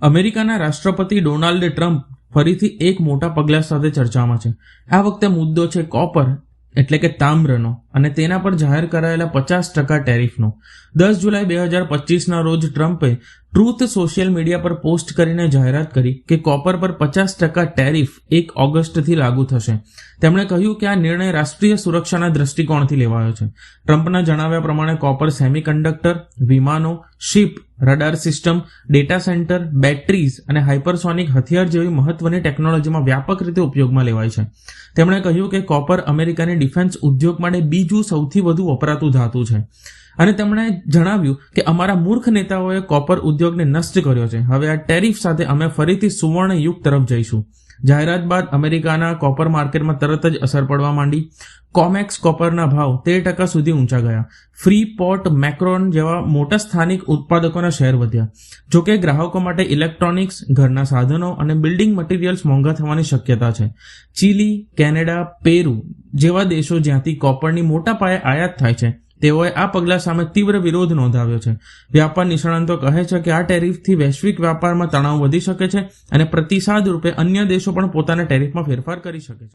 અમેરિકાના રાષ્ટ્રપતિ Donald Trump ફરીથી એક મોટા પગલા સાથે ચર્ચામાં છે. આ વખતે મુદ્દો છે કોપર, એટલે કે તામ્રનો. અને તેના પર જાહેર કરાયેલા પચાસ ટકા ટેરિફનો. દસ જુલાઈ બે હજાર પચીસના રોજ ટ્રમ્પે ટ્રુથ સોશિયલ મીડિયા પર પોસ્ટ કરીને જાહેરાત કરી કે કોપર પર પચાસ ટકા ટેરિફ એક ઓગસ્ટથી લાગુ થશે. તેમણે કહ્યું કે આ નિર્ણય રાષ્ટ્રીય સુરક્ષાના દ્રષ્ટિકોણથી લેવાયો છે. ટ્રમ્પના જણાવ્યા પ્રમાણે કોપર સેમિકન્ડક્ટર, વિમાનો, ship, radar system, data centre, batteries અને હાઇપરસોનિક હથિયાર જેવી મહત્વની ટેકનોલોજીમાં વ્યાપક રીતે ઉપયોગમાં લેવાય છે. તેમણે કહ્યું કે કોપર અમેરિકાની ડિફેન્સ ઉદ્યોગ માટે બીજું સૌથી વધુ વપરાતું ધાતુ છે. અને તેમણે જણાવ્યું કે અમારા મૂર્ખ નેતાઓએ કોપર ઉદ્યોગને નષ્ટ કર્યો છે. હવે આ ટેરિફ સાથે અમે ફરીથી સુવર્ણ યુગ તરફ જઈશું. જાહેરાત બાદ અમેરિકાના કોપર માર્કેટમાં તરત જ અસર પડવા માંડી. કોમેક્સ કોપરના ભાવ તેર ટકા સુધી ઊંચા ગયા. ફ્રી પોર્ટ મેક્રોન જેવા મોટા સ્થાનિક ઉત્પાદકોના શેર વધ્યા. જોકે ગ્રાહકો માટે ઇલેક્ટ્રોનિક્સ, ઘરના સાધનો અને બિલ્ડિંગ મટીરિયલ્સ મોંઘા થવાની શક્યતા છે. ચીલી, કેનેડા, પેરુ જેવા દેશો જ્યાંથી કોપરની મોટા પાયે આયાત થાય છે, તેઓએ આ પગલા સામે તીવ્ર વિરોધ નોંધાવ્યો છે. વ્યાપાર નિષ્ણાંતો કહે છે કે આ ટેરિફથી વૈશ્વિક વ્યાપારમાં તણાવ વધી શકે છે અને પ્રતિસાદ રૂપે અન્ય દેશો પણ પોતાના ટેરિફમાં ફેરફાર કરી શકે છે.